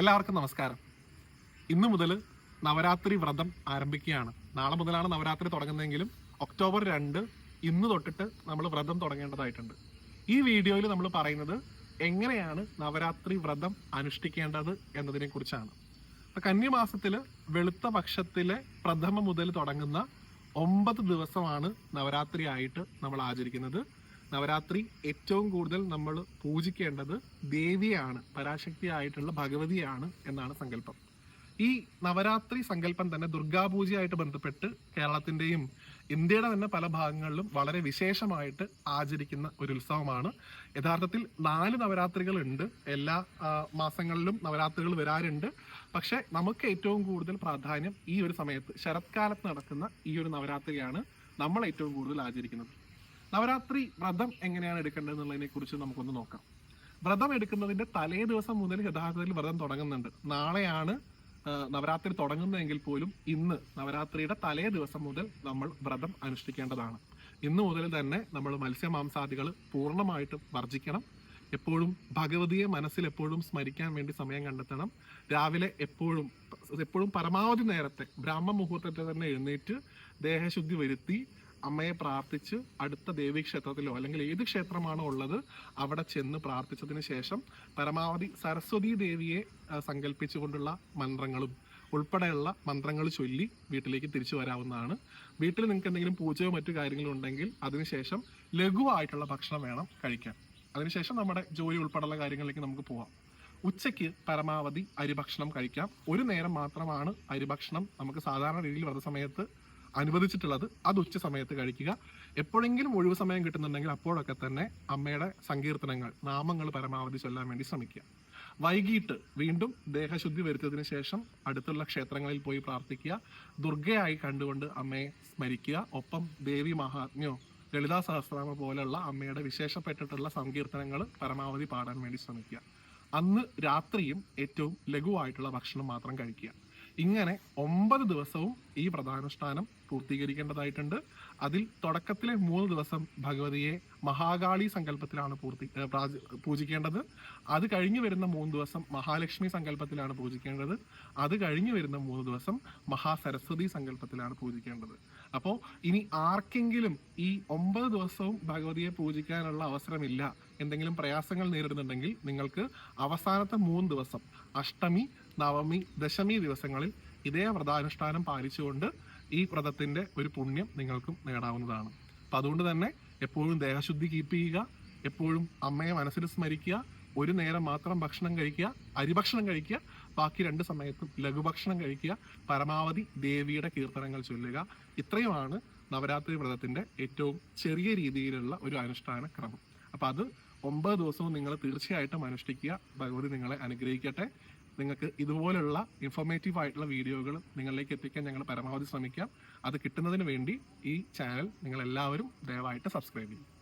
എല്ലാവർക്കും നമസ്കാരം. ഇന്നു മുതൽ നവരാത്രി വ്രതം ആരംഭിക്കുകയാണ്. നാളെ മുതലാണ് നവരാത്രി തുടങ്ങുന്നതെങ്കിലും ഒക്ടോബർ രണ്ട് ഇന്ന് തൊട്ടിട്ട് നമ്മൾ വ്രതം തുടങ്ങേണ്ടതായിട്ടുണ്ട്. ഈ വീഡിയോയിൽ നമ്മൾ പറയുന്നത് എങ്ങനെയാണ് നവരാത്രി വ്രതം അനുഷ്ഠിക്കേണ്ടത് എന്നതിനെ കുറിച്ചാണ്. അപ്പൊ വെളുത്ത പക്ഷത്തിലെ പ്രഥമ മുതൽ തുടങ്ങുന്ന ഒമ്പത് ദിവസമാണ് നവരാത്രി ആയിട്ട് നമ്മൾ ആചരിക്കുന്നത്. നവരാത്രി ഏറ്റവും കൂടുതൽ നമ്മൾ പൂജിക്കേണ്ടത് ദേവിയാണ് പരാശക്തിയായിട്ടുള്ള ഭഗവതിയാണ് എന്നാണ് സങ്കല്പം. ഈ നവരാത്രി സങ്കല്പം തന്നെ ദുർഗാപൂജയായിട്ട് ബന്ധപ്പെട്ട് കേരളത്തിന്റെയും ഇന്ത്യയുടെ തന്നെ പല ഭാഗങ്ങളിലും വളരെ വിശേഷമായിട്ട് ആചരിക്കുന്ന ഒരു ഉത്സവമാണ്. യഥാർത്ഥത്തിൽ നാല് നവരാത്രികൾ ഉണ്ട് എല്ലാ മാസങ്ങളിലും നവരാത്രികൾ വരാറുണ്ട്. പക്ഷെ നമുക്ക് ഏറ്റവും കൂടുതൽ പ്രാധാന്യം ഈ ഒരു സമയത്ത് ശരത്കാലത്ത് നടക്കുന്ന ഈ ഒരു നവരാത്രിയാണ് നമ്മൾ ഏറ്റവും കൂടുതൽ ആചരിക്കുന്നത്. നവരാത്രി വ്രതം എങ്ങനെയാണ് എടുക്കേണ്ടത് എന്നുള്ളതിനെ കുറിച്ച് നമുക്കൊന്ന് നോക്കാം. വ്രതം എടുക്കുന്നതിന്റെ തലേ ദിവസം മുതൽ യഥാർത്ഥത്തിൽ വ്രതം തുടങ്ങുന്നുണ്ട്. നാളെയാണ് നവരാത്രി തുടങ്ങുന്നതെങ്കിൽ പോലും ഇന്ന് നവരാത്രിയുടെ തലേ ദിവസം മുതൽ നമ്മൾ വ്രതം അനുഷ്ഠിക്കേണ്ടതാണ്. ഇന്ന് മുതൽ തന്നെ നമ്മൾ മത്സ്യമാംസാദികൾ പൂർണമായിട്ടും വർജിക്കണം. എപ്പോഴും ഭഗവതിയെ മനസ്സിൽ എപ്പോഴും സ്മരിക്കാൻ വേണ്ടി സമയം കണ്ടെത്തണം. രാവിലെ എപ്പോഴും എപ്പോഴും പരമാവധി നേരത്തെ ബ്രാഹ്മ മുഹൂർത്തത്തിൽ തന്നെ എഴുന്നേറ്റ് ദേഹശുദ്ധി വരുത്തി അമ്മയെ പ്രാർത്ഥിച്ച് അടുത്ത ദേവീ ക്ഷേത്രത്തിലോ അല്ലെങ്കിൽ ഏത് ക്ഷേത്രമാണോ ഉള്ളത് അവിടെ ചെന്ന് പ്രാർത്ഥിച്ചതിന് ശേഷം പരമാവധി സരസ്വതി ദേവിയെ സങ്കല്പിച്ചുകൊണ്ടുള്ള മന്ത്രങ്ങളും ഉൾപ്പെടെയുള്ള മന്ത്രങ്ങൾ ചൊല്ലി വീട്ടിലേക്ക് തിരിച്ചു വരാവുന്നതാണ്. വീട്ടിൽ നിങ്ങൾക്ക് എന്തെങ്കിലും പൂജയോ മറ്റു കാര്യങ്ങളോ ഉണ്ടെങ്കിൽ അതിനുശേഷം ലഘുവായിട്ടുള്ള ഭക്ഷണം വേണം കഴിക്കാൻ. അതിനുശേഷം നമ്മുടെ ജോലി ഉൾപ്പെടെയുള്ള കാര്യങ്ങളിലേക്ക് നമുക്ക് പോവാം. ഉച്ചയ്ക്ക് പരമാവധി അരിഭക്ഷണം കഴിക്കാം. ഒരു നേരം മാത്രമാണ് അരിഭക്ഷണം നമുക്ക് സാധാരണ രീതിയിൽ വ്രത സമയത്ത് അനുവദിച്ചിട്ടുള്ളത് അത് ഉച്ച സമയത്ത് കഴിക്കുക. എപ്പോഴെങ്കിലും ഒഴിവ് സമയം കിട്ടുന്നുണ്ടെങ്കിൽ അപ്പോഴൊക്കെ തന്നെ അമ്മയുടെ സങ്കീർത്തനങ്ങൾ നാമങ്ങൾ പരമാവധി ചൊല്ലാൻ വേണ്ടി ശ്രമിക്കുക. വൈകിട്ട് വീണ്ടും ദേഹശുദ്ധി വരുത്തിയതിന് ശേഷം അടുത്തുള്ള ക്ഷേത്രങ്ങളിൽ പോയി പ്രാർത്ഥിക്കുക. ദുർഗയായി കണ്ടുകൊണ്ട് അമ്മയെ സ്മരിക്കുക. ഒപ്പം ദേവി മഹാത്മ്യോ ലളിതാ സഹസ്രനാമ പോലെയുള്ള അമ്മയുടെ വിശേഷപ്പെട്ടിട്ടുള്ള സങ്കീർത്തനങ്ങൾ പരമാവധി പാടാൻ വേണ്ടി ശ്രമിക്കുക. അന്ന് രാത്രിയും ഏറ്റവും ലഘുവായിട്ടുള്ള ഭക്ഷണം മാത്രം കഴിക്കുക. ഇങ്ങനെ ഒമ്പത് ദിവസവും ഈ വ്രതാനുഷ്ഠാനം പൂർത്തീകരിക്കേണ്ടതായിട്ടുണ്ട്. അതിൽ തുടക്കത്തിലെ മൂന്ന് ദിവസം ഭഗവതിയെ മഹാകാളി സങ്കല്പത്തിലാണ് പൂർത്തി പൂജിക്കേണ്ടത്. അത് കഴിഞ്ഞു വരുന്ന മൂന്ന് ദിവസം മഹാലക്ഷ്മി സങ്കല്പത്തിലാണ് പൂജിക്കേണ്ടത്. അത് കഴിഞ്ഞു വരുന്ന മൂന്ന് ദിവസം മഹാസരസ്വതി സങ്കല്പത്തിലാണ് പൂജിക്കേണ്ടത്. അപ്പോൾ ഇനി ആർക്കെങ്കിലും ഈ ഒമ്പത് ദിവസവും ഭഗവതിയെ പൂജിക്കാനുള്ള അവസരമില്ല എന്തെങ്കിലും പ്രയാസങ്ങൾ നേരിടുന്നുണ്ടെങ്കിൽ നിങ്ങൾക്ക് അവസാനത്തെ മൂന്ന് ദിവസം അഷ്ടമി നവമി ദശമി ദിവസങ്ങളിൽ ഇതേ വ്രതാനുഷ്ഠാനം പാലിച്ചുകൊണ്ട് ഈ വ്രതത്തിന്റെ ഒരു പുണ്യം നിങ്ങൾക്കും നേടാവുന്നതാണ്. അപ്പൊ അതുകൊണ്ട് തന്നെ എപ്പോഴും ദേഹശുദ്ധി കീപ്പ് ചെയ്യുക എപ്പോഴും അമ്മയെ മനസ്സിൽ സ്മരിക്കുക ഒരു നേരം മാത്രം ഭക്ഷണം കഴിക്കുക അരിഭക്ഷണം കഴിക്കുക ബാക്കി രണ്ട് സമയത്തും ലഘുഭക്ഷണം കഴിക്കുക പരമാവധി ദേവിയുടെ കീർത്തനങ്ങൾ ചൊല്ലുക. ഇത്രയുമാണ് നവരാത്രി വ്രതത്തിന്റെ ഏറ്റവും ചെറിയ രീതിയിലുള്ള ഒരു അനുഷ്ഠാന ക്രമം. അപ്പൊ അത് ഒമ്പത് ദിവസവും നിങ്ങൾ തീർച്ചയായിട്ടും അനുഷ്ഠിക്കുക. ഭഗവതി നിങ്ങളെ അനുഗ്രഹിക്കട്ടെ. നിങ്ങൾക്ക് ഇതുപോലുള്ള ഇൻഫോർമേറ്റീവ് ആയിട്ടുള്ള വീഡിയോകൾ നിങ്ങളിലേക്ക് എത്തിക്കാൻ ഞങ്ങൾ പരമാവധി ശ്രമിക്കാം. അത് കിട്ടുന്നതിന് വേണ്ടി ഈ ചാനൽ നിങ്ങളെല്ലാവരും ദയവായിട്ട് സബ്സ്ക്രൈബ് ചെയ്യും